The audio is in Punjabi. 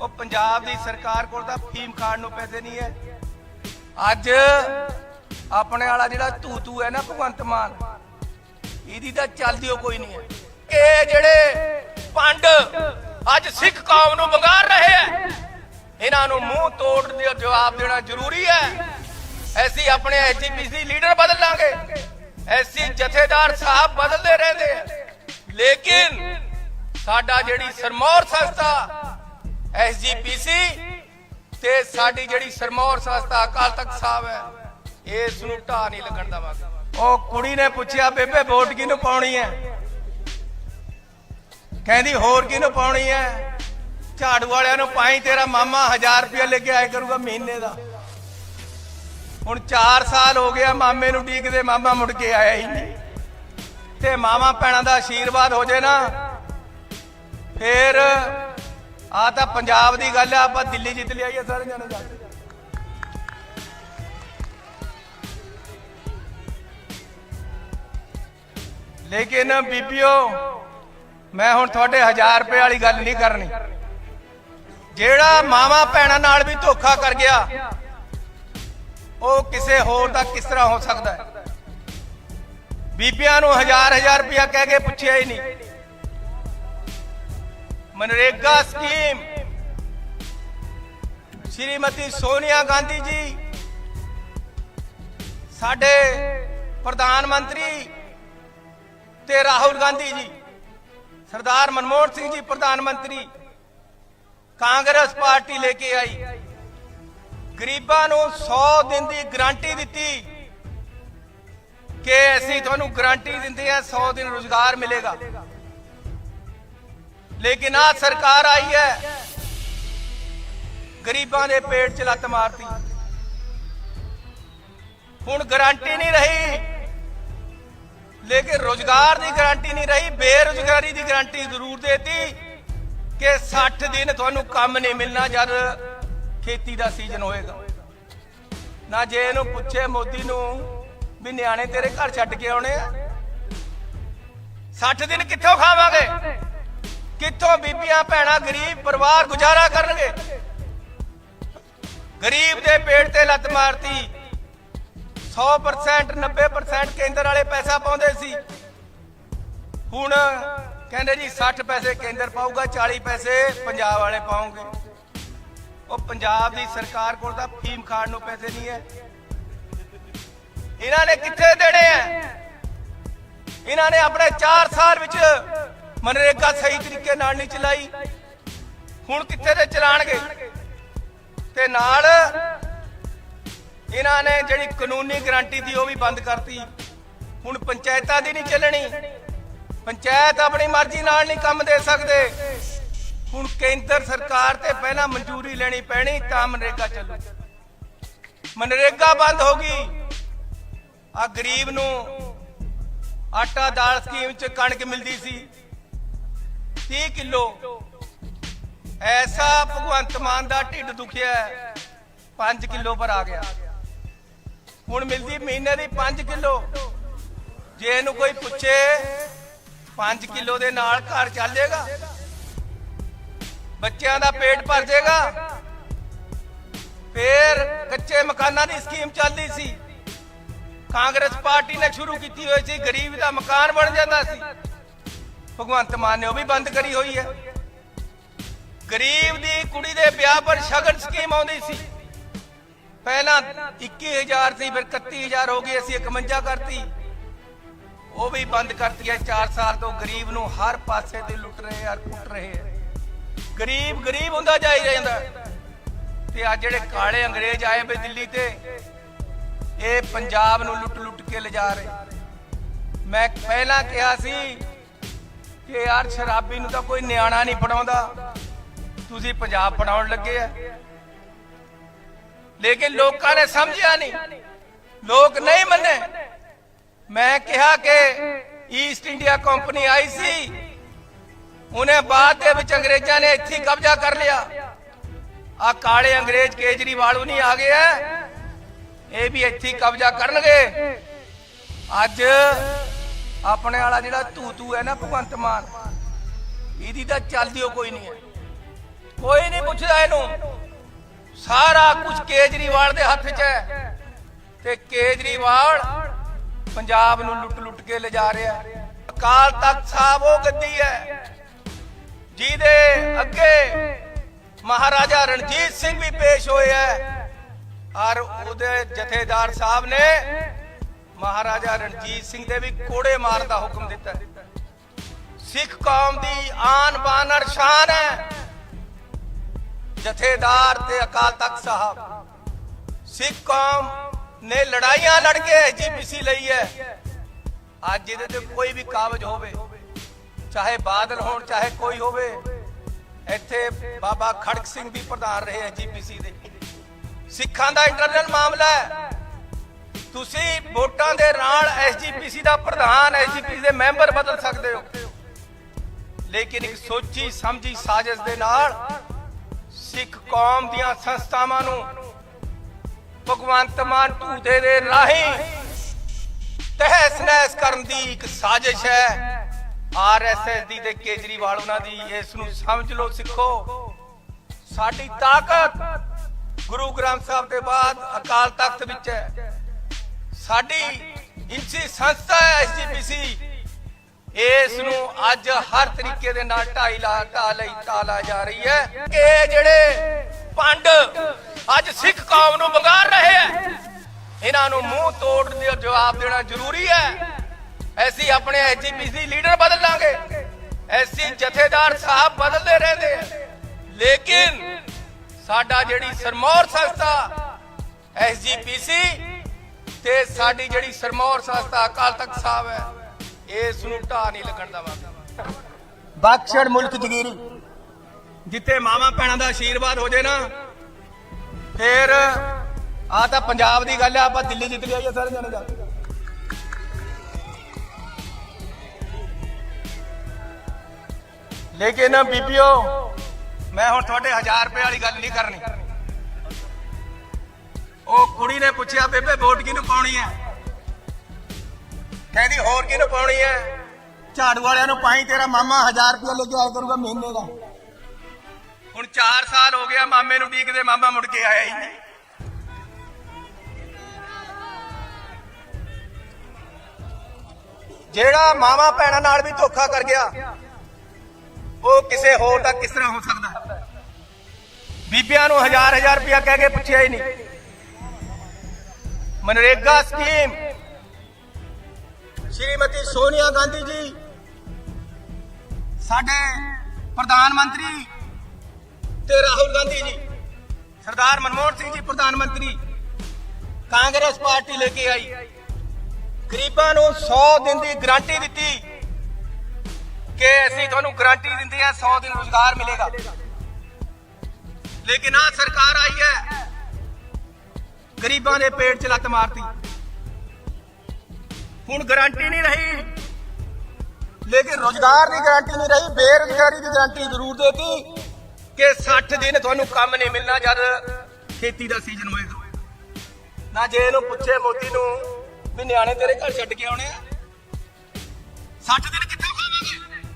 ਉਹ ਪੰਜਾਬ ਦੀ ਸਰਕਾਰ ਕੋਲ ਤਾਂ ਫੀਮ ਖਾਣ ਨੂੰ ਪੈਸੇ ਨਹੀਂ ਹੈ। ਅੱਜ ਆਪਣੇ ਵਾਲਾ ਜਿਹੜਾ ਤੂ ਤੂ ਹੈ ਨਾ ਭਗਵੰਤ ਮਾਨ, ਇਹਦੀ ਤਾਂ ਚੱਲਦੀ ਕੋਈ ਨਹੀਂ ਹੈ। ਇਹ ਜਿਹੜੇ ਪੰਡ ਅੱਜ ਸਿੱਖ ਕੌਮ ਨੂੰ ਵੰਗਾਰ ਰਹੇ ਹੈ, ਇਹਨਾਂ ਨੂੰ ਮੂੰਹ ਤੋੜ ਦੇ ਜਵਾਬ ਦੇਣਾ ਜ਼ਰੂਰੀ ਹੈ। ਐਸੀ ਆਪਣੇ ਐਜੀਪੀਸੀ ਲੀਡਰ ਬਦਲ ਲਾਂਗੇ। ਐਸੀ ਜਥੇਦਾਰ ਸਾਹਿਬ ਬਦਲਦੇ ਰਹਿੰਦੇ ਲੇਕਿਨ ਸਾਡਾ ਜਿਹੜੀ ਸਰਮੌਰ ਸੰਸਥਾ ਐਸਜੀਪੀਸੀ ਤੇ ਸਾਡੀ ਜਿਹੜੀ ਸਰਮੌਰ ਸੰਸਥਾ ਅਕਾਲ ਤਖਤ ਸਾਹਿਬ ਹੈ ਇਸ ਨੂੰ ਢਾਹ ਨਹੀਂ ਲੱਗਣ ਦਵਾਂਗੇ। ਉਹ ਕੁੜੀ ਨੇ ਪੁੱਛਿਆ, ਬੇਬੇ, ਵੋਟ ਕਿਹਨੂੰ ਪਾਉਣੀ ਹੈ? ਕਹਿੰਦੀ, ਹੋਰ ਕਿਹਨੂੰ ਪਾਉਣੀ ਹੈ? ਝਾੜੂ ਵਾਲਿਆਂ ਨੂੰ ਪਾਈ ਤੇਰਾ ਮਾਮਾ 1000 ਰੁਪਏ ਲੈ ਕੇ ਆਇਆ ਕਰੂਗਾ ਮਹੀਨੇ ਦਾ। ਹੁਣ 4 ਸਾਲ ਹੋ ਗਿਆ ਮਾਮੇ ਨੂੰ ਡੀਕਦੇ, ਮਾਮਾ ਮੁੜ ਕੇ ਆਇਆ ਹੀ ਨਹੀਂ। ਤੇ ਮਾਮਾ ਭੈਣਾਂ ਦਾ ਆਸ਼ੀਰਵਾਦ ਹੋ ਜੇ ਨਾ, ਫੇਰ ਆ ਤਾਂ ਪੰਜਾਬ ਦੀ ਗੱਲ ਆ, ਆਪਾਂ ਦਿੱਲੀ ਜਿੱਤ ਲਿਆਈਏ ਸਾਰੇ ਜਣੇ ਜਾ ਕੇ। ਲੇਕਿਨ ਬੀਬੀਓ, ਮੈਂ ਹੁਣ ਤੁਹਾਡੇ 1000 ਰੁਪਏ ਵਾਲੀ ਗੱਲ ਨਹੀਂ ਕਰਨੀ। ਜਿਹੜਾ ਮਾਵਾ ਭੈਣਾਂ ਨਾਲ ਵੀ ਧੋਖਾ ਕਰ ਗਿਆ, ਉਹ ਕਿਸੇ ਹੋਰ ਦਾ ਕਿਸ ਤਰ੍ਹਾਂ ਹੋ ਸਕਦਾ ਹੈ? ਬੀਬੀਆਂ ਨੂੰ ਹਜ਼ਾਰ ਹਜ਼ਾਰ ਰੁਪਇਆ ਕਹਿ ਕੇ ਪੁੱਛਿਆ ਹੀ ਨਹੀਂ। ਮਨਰੇਗਾ ਸਕੀਮ ਸ਼੍ਰੀਮਤੀ ਸੋਨੀਆ ਗਾਂਧੀ ਜੀ ਸਾਡੇ ਪ੍ਰਧਾਨ ਮੰਤਰੀ ਤੇ ਰਾਹੁਲ ਗਾਂਧੀ ਜੀ ਸਰਦਾਰ ਮਨਮੋਹਨ ਸਿੰਘ ਜੀ ਪ੍ਰਧਾਨ ਮੰਤਰੀ ਕਾਂਗਰਸ ਪਾਰਟੀ ਲੈ ਕੇ ਆਈ ਗਰੀਬਾਂ ਨੂੰ 100 ਦਿਨ ਦੀ ਗਾਰੰਟੀ ਦਿੱਤੀ ਕਿ ਅਸੀਂ ਤੁਹਾਨੂੰ ਗਾਰੰਟੀ ਦਿੰਦੇ ਆ 100 ਦਿਨ ਰੋਜ਼ਗਾਰ ਮਿਲੇਗਾ ਲੇਕਿਨ ਆ ਸਰਕਾਰ ਆਈ ਹੈ। ਗਰੀਬਾਂ ਦੇ ਪੇਟ 'ਚ ਲੱਤ ਮਾਰਤੀ ਹੁਣ ਗਾਰੰਟੀ ਨਹੀਂ ਰਹੀ। ਲੇਕਿਨ ਰੋਜ਼ਗਾਰ ਦੀ ਗਾਰੰਟੀ ਨਹੀਂ ਰਹੀ। ਬੇਰੁਜ਼ਗਾਰੀ ਦੀ ਗਾਰੰਟੀ ਜ਼ਰੂਰ ਦੇਤੀ ਕਿ 60 ਦਿਨ ਤੁਹਾਨੂੰ ਕੰਮ ਨਹੀਂ ਮਿਲਣਾ ਜਦ ਖੇਤੀ ਦਾ ਸੀਜ਼ਨ ਹੋਏਗਾ। ਨਾ ਜੇ ਇਹਨੂੰ ਪੁੱਛੇ ਮੋਦੀ ਨੂੰ ਵੀ ਨਿਆਣੇ ਤੇਰੇ ਘਰ ਛੱਡ ਕੇ ਆਉਣੇ ਆ। 60 ਦਿਨ ਕਿੱਥੋਂ ਖਾਵਾਂਗੇ? ਕਿੱਥੋਂ ਬੀਬੀਆਂ, ਭੈਣਾਂ, ਗਰੀਬ ਪਰਿਵਾਰ ਗੁਜ਼ਾਰਾ ਕਰਨਗੇ। ਗਰੀਬ ਦੇ ਪੇਟ ਤੇ ਲੱਤ ਮਾਰਤੀ। 100% 90% ਕੇਂਦਰ ਵਾਲੇ ਪੈਸਾ ਪਾਉਂਦੇ ਸੀ। ਹੁਣ ਕਹਿੰਦੇ ਜੀ 60 ਪੈਸੇ ਕੇਂਦਰ ਪਾਊਗਾ 40 ਪੈਸੇ ਪੰਜਾਬ ਵਾਲੇ ਪਾਉਂਗੇ। ਉਹ ਪੰਜਾਬ ਦੀ ਸਰਕਾਰ ਕੋਲ ਤਾਂ ਫੀਮ ਖਾਣ ਨੂੰ ਪੈਸੇ ਨਹੀਂ ਹੈ। ਇਹਨਾਂ ਨੇ ਕਿੱਥੇ ਦੇਣੇ ਆ ਇਹਨਾਂ ਨੇ ਆਪਣੇ 4 ਸਾਲ ਵਿੱਚ ਮਨਰੇਗਾ ਸਹੀ ਤਰੀਕੇ ਨਾਲ ਨਹੀਂ ਚਲਾਈ। ਹੁਣ ਕਿੱਥੇ ਤੇ ਚਲਾਣਗੇ? ਤੇ ਨਾਲ ਇਹਨਾਂ ਨੇ ਜਿਹੜੀ ਕਾਨੂੰਨੀ ਗਾਰੰਟੀ ਦੀ ਉਹ ਵੀ ਬੰਦ ਕਰਤੀ। ਹੁਣ ਪੰਚਾਇਤਾਂ ਦੀ ਨਹੀਂ ਚੱਲਣੀ। ਪੰਚਾਇਤ ਆਪਣੀ ਮਰਜ਼ੀ ਨਾਲ ਨਹੀਂ ਕੰਮ ਦੇ ਸਕਦੇ। ਹੁਣ ਕੇਂਦਰ ਸਰਕਾਰ ਤੇ ਪਹਿਲਾਂ ਮਨਜ਼ੂਰੀ ਲੈਣੀ ਪੈਣੀ, ਤਾਂ ਮਨਰੇਗਾ ਚੱਲੂ। ਮਨਰੇਗਾ ਬੰਦ ਹੋ ਗਈ। ਆ ਗਰੀਬ ਨੂੰ ਆਟਾ ਦਾਲ ਸਕੀਮ ਚ ਕਣਕ ਮਿਲਦੀ ਸੀ। 30 ਕਿਲੋ। ਐਸਾ ਭਗਵੰਤ ਮਾਨ ਦਾ ਢਿੱਡ ਦੁਖਿਆ 5 ਕਿਲੋ ਪਰ ਆ ਗਿਆ। ਹੁਣ ਮਿਲਦੀ ਮਹੀਨੇ ਦੀ 5 ਕਿਲੋ। ਜੇ ਇਹਨੂੰ ਕੋਈ ਪੁੱਛੇ 5 ਕਿਲੋ ਦੇ ਨਾਲ ਘਰ ਚੱਲੇਗਾ। ਬੱਚਿਆਂ ਦਾ ਪੇਟ ਭਰ ਜਾਏਗਾ ਫੇਰ ਕੱਚੇ ਮਕਾਨਾਂ ਦੀ ਸਕੀਮ ਚੱਲਦੀ ਸੀ। ਕਾਂਗਰਸ ਪਾਰਟੀ ਨੇ ਸ਼ੁਰੂ ਕੀਤੀ ਹੋਈ ਸੀ। ਗਰੀਬ ਦਾ ਮਕਾਨ ਬਣ ਜਾਂਦਾ ਸੀ। ਭਗਵੰਤ ਮਾਨ ਨੇ ਉਹ ਵੀ ਬੰਦ ਕਰੀ ਹੋਈ ਹੈ। ਗਰੀਬ ਦੀ ਕੁੜੀ ਦੇ ਵਿਆਹ ਪਰ ਸ਼ਗਨ ਸਕੀਮ ਆਉਂਦੀ ਸੀ। ਪਹਿਲਾਂ 21000 ਸੀ, ਫਿਰ 31000 ਹੋ ਗਈ, ਅਸੀਂ 51 ਕਰਤੀ। ਉਹ ਵੀ ਬੰਦ ਕਰਤੀ ਹੈ। 4 ਸਾਲ ਤੋਂ ਗਰੀਬ ਨੂੰ ਹਰ ਪਾਸੇ ਤੇ ਲੁੱਟ ਰਹੇ ਆ ਕੁੱਟ ਰਹੇ ਆ ਗਰੀਬ ਗਰੀਬ ਹੁੰਦਾ ਜਾਈ ਜਾਂਦਾ। ਤੇ ਆ ਜਿਹੜੇ ਕਾਲੇ ਅੰਗਰੇਜ਼ ਆਏ ਵੇ ਦਿੱਲੀ ਤੇ, ਇਹ ਪੰਜਾਬ ਨੂੰ ਲੁੱਟ ਲੁੱਟ ਕੇ ਲਿਜਾ ਰਹੇ। ਮੈਂ ਪਹਿਲਾਂ ਕਿਹਾ ਸੀ ਕਿ ਯਾਰ ਸ਼ਰਾਬੀ ਨੂੰ ਤਾਂ ਕੋਈ ਨਿਆਣਾ ਨਹੀਂ ਪੜਾਉਂਦਾ ਤੁਸੀਂ ਪੰਜਾਬ ਪੜਾਉਣ ਲੱਗੇ ਆ। ਲੇਕਿਨ ਲੋਕਾਂ ਨੇ ਸਮਝਿਆ ਨਹੀਂ। ਲੋਕ ਨਹੀਂ ਮੰਨੇ। ਮੈਂ ਕਿਹਾ ਕਿ ਈਸਟ ਇੰਡੀਆ ਕੰਪਨੀ ਆਈ ਸੀ। ਉਹਨੇ ਬਾਅਦ ਦੇ ਵਿੱਚ ਅੰਗਰੇਜ਼ਾਂ ਨੇ ਇੱਥੇ ਕਬਜ਼ਾ ਕਰ ਲਿਆ। ਆ ਕਾਲੇ ਅੰਗਰੇਜ਼ ਕੇਜਰੀਵਾਲ ਨਹੀਂ ਆ ਗਏ ਆ। ਇਹ ਵੀ ਇੱਥੇ ਕਬਜ਼ਾ ਕਰਨਗੇ। ਅੱਜ ਆਪਣੇ ਵਾਲਾ ਜਿਹੜਾ ਤੂ ਤੂ ਹੈ ਨਾ ਭਗਵੰਤ ਮਾਨ, ਇਹਦੀ ਤਾਂ ਚੱਲਦੀ ਓ ਕੋਈ ਨਹੀਂ ਹੈ। ਕੋਈ ਨਹੀਂ ਪੁੱਛਦਾ ਇਹਨੂੰ। ਸਾਰਾ ਕੁਝ ਕੇਜਰੀਵਾਲ ਦੇ ਹੱਥ 'ਚ ਹੈ। ਤੇ ਕੇਜਰੀਵਾਲ ਪੰਜਾਬ ਨੂੰ ਲੁੱਟ ਲੁੱਟ ਕੇ ਲਿਜਾ ਰਿਹਾ ਅਕਾਲ ਤਖਤ ਸਾਹਿਬ ਉਹ ਗੱਦੀ ਹੈ, ਜਿਹਦੇ ਅੱਗੇ ਮਹਾਰਾਜਾ ਰਣਜੀਤ ਸਿੰਘ ਵੀ ਪੇਸ਼ ਹੋਏ ਹੈ। ਔਰ ਉਹਦੇ ਜਥੇਦਾਰ ਸਾਹਿਬ ਨੇ ਮਹਾਰਾਜਾ ਰਣਜੀਤ ਸਿੰਘ ਦੇ ਵੀ ਕੋੜੇ ਮਾਰਨ ਦਾ ਹੁਕਮ ਦਿੱਤਾ ਸਿੱਖ ਕੌਮ ਦੀ ਆਨ ਬਾਨ ਔਰ ਸ਼ਾਨ ਹੈ। ਜਥੇਦਾਰ ਤੇ ਅਕਾਲ ਤਖਤ ਸਾਹਿਬ, ਸਿੱਖ ਕੌਮ ਨੇ ਲੜਾਈਆਂ ਲੜ ਕੇ ਜੀਪੀਸੀ ਲਈ ਹੈ। ਅੱਜ ਇਹਦੇ ਤੇ ਕੋਈ ਵੀ ਕਾਬਜ ਹੋਵੇ, ਚਾਹੇ ਬਾਦਲ ਹੋਣ, ਚਾਹੇ ਕੋਈ ਹੋਵੇ, ਇੱਥੇ ਬਾਬਾ ਖੜਕ ਸਿੰਘ ਵੀ ਪ੍ਰਧਾਨ ਰਹੇ ਹੈ ਜੀਪੀਸੀ ਦੇ। ਸਿੱਖਾਂ ਦਾ ਇੰਟਰਨਲ ਮਾਮਲਾ ਹੈ। ਤੁਸੀਂ ਵੋਟਾਂ ਦੇ ਨਾਲ ਐਸਜੀਪੀਸੀ ਦਾ ਪ੍ਰਧਾਨ ਐਸਜੀਪੀਸੀ ਦੇ ਮੈਂਬਰ ਬਦਲ ਸਕਦੇ ਹੋ। ਲੇਕਿਨ ਇੱਕ ਸੋਚੀ ਸਮਝੀ ਸਾਜ਼ਿਸ਼ ਦੇ ਨਾਲ ਸਿੱਖ ਕੌਮ ਦੀਆਂ ਸੰਸਥਾਵਾਂ ਨੂੰ ਭਗਵੰਤ ਮਾਨ ਝੂਠੇ ਦੇ ਰਾਹੀਂ ਤਹਿਸ ਨਹਿਸ ਕਰਨ ਦੀ ਇੱਕ ਸਾਜ਼ਿਸ਼ ਹੈ। ਆਰਐਸਐਸ ਦੀ ਤੇ ਕੇਜਰੀਵਾਲ ਉਹਨਾਂ ਦੀ, ਇਸ ਨੂੰ ਸਮਝ ਲਓ ਸਿੱਖੋ। ਸਾਡੀ ਤਾਕਤ ਗੁਰੂ ਗ੍ਰੰਥ ਸਾਹਿਬ ਦੇ ਬਾਅਦ ਅਕਾਲ ਤਖਤ ਵਿੱਚ ਹੈ। ਸਾਡੀ ਇੰਸੀ ਸੰਸਥਾ ਹੈ ਐਸਜੀਪੀਸੀ। ਇਸ ਨੂੰ ਅੱਜ ਹਰ ਤਰੀਕੇ ਦੇ ਨਾਲ ਢਾਈ ਲਾ ਲਈ ਢਾਲਾ ਜਾ ਰਹੀ ਹੈ ਇਹ ਜਿਹੜੇ ਪੰਡ ਅੱਜ ਸਿੱਖ ਕੌਮ ਨੂੰ ਬੰਗਾਰ ਰਹੇ ਹੈ, ਇਹਨਾਂ ਨੂੰ ਮੂੰਹ ਤੋੜ ਦੇ ਜਵਾਬ ਦੇਣਾ ਜ਼ਰੂਰੀ ਹੈ। ਐਸੀ ਆਪਣੇ ਐਜੀਪੀਸੀ ਲੀਡਰ ਬਦਲ ਲਾਂਗੇ ਐਸੀ ਜਥੇਦਾਰ ਸਾਹਿਬ ਬਦਲਦੇ ਰਹਿੰਦੇ ਹੈ। ਲੇਕਿਨ ਸਾਡਾ ਜਿਹੜੀ ਸਰਮੌਰ ਸੰਸਥਾ ਐਸਜੀਪੀਸੀ ਤੇ ਸਾਡੀ ਜਿਹੜੀ ਸਰਮੌਰ ਸੰਸਥਾ ਅਕਾਲ ਤਖਤ ਸਾਹਿਬ ਹੈ ਇਸ ਨੂੰ ਢਾਹ ਨਹੀਂ ਲੱਗਣ ਦਵਾਂਗੇ। ਬਖਸ਼ੜ ਮੁਲਕ ਜਗੀਰੀ। ਜਿੱਥੇ ਮਾਵਾ ਭੈਣਾਂ ਦਾ ਆਸ਼ੀਰਵਾਦ ਹੋ ਜੇ ਨਾ ਫਿਰ ਆ ਤਾਂ ਪੰਜਾਬ ਦੀ ਗੱਲ ਆ ਆਪਾਂ ਦਿੱਲੀ ਜਿੱਤ ਲਿਆਈਏ ਸਾਰੇ ਜਣੇ ਜਾ। ਲੇਕਿਨ ਬੀਬੀਓ ਮੈਂ ਹੁਣ ਤੁਹਾਡੇ 1000 ਰੁਪਏ ਵਾਲੀ ਗੱਲ ਨਹੀਂ ਕਰਨੀ। ਉਹ ਕੁੜੀ ਨੇ ਪੁੱਛਿਆ ਬੇਬੇ ਵੋਟ ਕਿਹਨੂੰ ਪਾਉਣੀ ਹੈ? ਕਹਿੰਦੀ ਹੋਰ ਕਿਹਨੂੰ ਪਾਉਣੀ ਹੈ? ਝਾੜੂ ਵਾਲਿਆਂ ਨੂੰ ਪਾਈ ਤੇਰਾ ਮਾਮਾ 1000 ਰੁਪਏ ਲੈ ਕੇ ਆਇਆ ਕਰੂਗਾ ਮਹੀਨੇ ਦਾ। ਹੁਣ 4 ਸਾਲ ਹੋ ਗਿਆ ਮਾਮੇ ਨੂੰ ਡੀਕਦੇ ਮਾਮਾ ਮੁੜ ਕੇ ਆਇਆ ਹੀ ਨਹੀਂ। ਜਿਹੜਾ ਮਾਵਾ ਭੈਣਾਂ ਨਾਲ ਵੀ ਧੋਖਾ ਕਰ ਗਿਆ ਉਹ ਕਿਸੇ ਹੋਰ ਦਾ ਕਿਸ ਤਰ੍ਹਾਂ ਹੋ ਸਕਦਾ? ਬੀਬੀਆਂ ਨੂੰ ਹਜ਼ਾਰ ਹਜ਼ਾਰ ਰੁਪਇਆ ਕਹਿ ਕੇ ਪੁੱਛਿਆ ਹੀ ਨਹੀਂ। ਮਨਰੇਗਾ ਸਕੀਮ ਸ਼੍ਰੀਮਤੀ ਸੋਨੀਆ ਗਾਂਧੀ ਜੀ ਸਾਡੇ ਪ੍ਰਧਾਨ ਮੰਤਰੀ ਤੇ ਰਾਹੁਲ ਗਾਂਧੀ ਜੀ ਸਰਦਾਰ ਮਨਮੋਹਨ ਸਿੰਘ ਜੀ ਪ੍ਰਧਾਨ ਮੰਤਰੀ ਕਾਂਗਰਸ ਪਾਰਟੀ ਲੈ ਕੇ ਆਈ ਗਰੀਬਾਂ ਨੂੰ 100 ਦਿਨ ਦੀ ਗਾਰੰਟੀ ਦਿੱਤੀ ਕਿ ਅਸੀਂ ਤੁਹਾਨੂੰ ਗਾਰੰਟੀ ਦਿੰਦੇ ਆ 100 ਦਿਨ ਰੋਜ਼ਗਾਰ ਮਿਲੇਗਾ ਲੇਕਿਨ ਆ ਸਰਕਾਰ ਆਈ ਹੈ ਗਰੀਬਾਂ ਦੇ ਪੇਟ 'ਚ ਲੱਤ ਮਾਰਤੀ। ਹੁਣ ਗਾਰੰਟੀ ਨਹੀਂ ਰਹੀ। ਲੇਕਿਨ ਰੋਜ਼ਗਾਰ ਦੀ ਗਾਰੰਟੀ ਨਹੀਂ ਰਹੀ ਬੇਰੁਜ਼ਗਾਰੀ ਦੀ ਗਾਰੰਟੀ ਜ਼ਰੂਰ ਦੇਤੀ। ਕਿ 60 ਦਿਨ ਤੁਹਾਨੂੰ ਕੰਮ ਨਹੀਂ ਮਿਲਣਾ ਜਦ ਖੇਤੀ ਦਾ ਸੀਜ਼ਨ ਹੋਏਗਾ। ਨਾ ਜੇ ਇਹਨੂੰ ਪੁੱਛੇ ਮੋਦੀ ਨੂੰ ਵੀ ਨਿਆਣੇ ਤੇਰੇ ਘਰ ਛੱਡ ਕੇ ਆਉਣੇ ਆ। 60